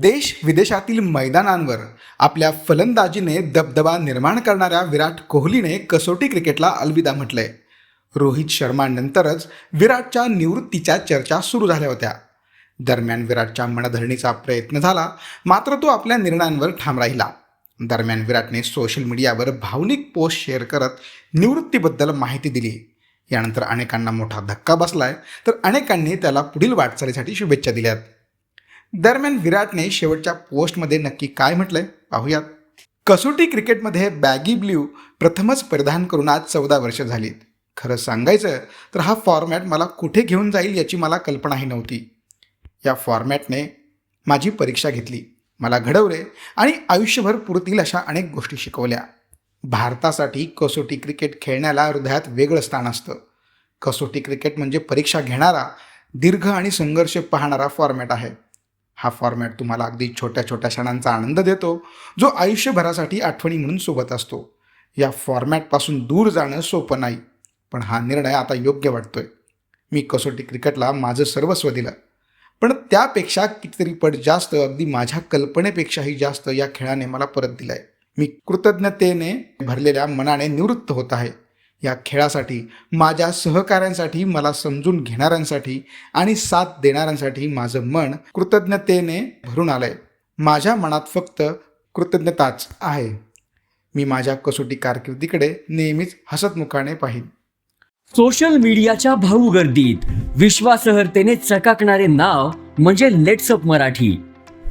देश विदेशातील मैदानांवर आपल्या फलंदाजीने दबदबा निर्माण करणाऱ्या विराट कोहलीने कसोटी क्रिकेटला अलविदा म्हटलंय. रोहित शर्मानंतरच विराटच्या निवृत्तीच्या चर्चा सुरू झाल्या होत्या. दरम्यान विराटच्या मनधरणीचा प्रयत्न झाला मात्र तो आपल्या निर्णयांवर ठाम राहिला. दरम्यान विराटने सोशल मीडियावर भावनिक पोस्ट शेअर करत निवृत्तीबद्दल माहिती दिली. यानंतर अनेकांना मोठा धक्का बसलाय तर अनेकांनी त्याला पुढील वाटचालीसाठी शुभेच्छा दिल्यात. दरम्यान विराटने शेवटच्या पोस्टमध्ये नक्की काय म्हटलंय पाहूयात. कसोटी क्रिकेटमध्ये बॅगी ब्ल्यू प्रथमच परिधान करून आज चौदा वर्ष झालीत. खरं सांगायचं तर हा फॉर्मॅट मला कुठे घेऊन जाईल याची मला कल्पनाही नव्हती. या फॉर्मॅटने माझी परीक्षा घेतली. मला घडवले आणि आयुष्यभर पुरतील अशा अनेक गोष्टी शिकवल्या. भारतासाठी कसोटी क्रिकेट खेळण्याला हृदयात वेगळं स्थान असतं. कसोटी क्रिकेट म्हणजे परीक्षा घेणारा दीर्घ आणि संघर्ष पाहणारा फॉर्मॅट आहे. हा फॉर्मॅट तुम्हाला अगदी छोट्या छोट्या क्षणांचा आनंद देतो जो आयुष्यभरासाठी आठवणी म्हणून सोबत असतो. या फॉर्मॅटपासून दूर जाणं सोपं नाही पण हा निर्णय आता योग्य वाटतोय. मी कसोटी क्रिकेटला माझं सर्वस्व दिलं. पण त्यापेक्षा कितीतरी पट जास्त अगदी माझ्या कल्पनेपेक्षाही जास्त या खेळाने मला परत दिलाय. मी कृतज्ञतेने भरलेल्या मनाने निवृत्त होत आहे. या खेळासाठी माझ्या सहकाऱ्यांसाठी मला समजून घेणाऱ्यांसाठी आणि साथ देणाऱ्यांसाठी माझं मन कृतज्ञतेने भरून आलंय. माझ्या मनात फक्त कृतज्ञताच आहे. मी माझ्या कसोटी कारकिर्दीकडे नेहमीच हसतमुखाने पाहीन. सोशल मीडियाच्या भाऊ गर्दीत विश्वासार्हतेने चकाकणारे नाव म्हणजे लेट्सअप मराठी.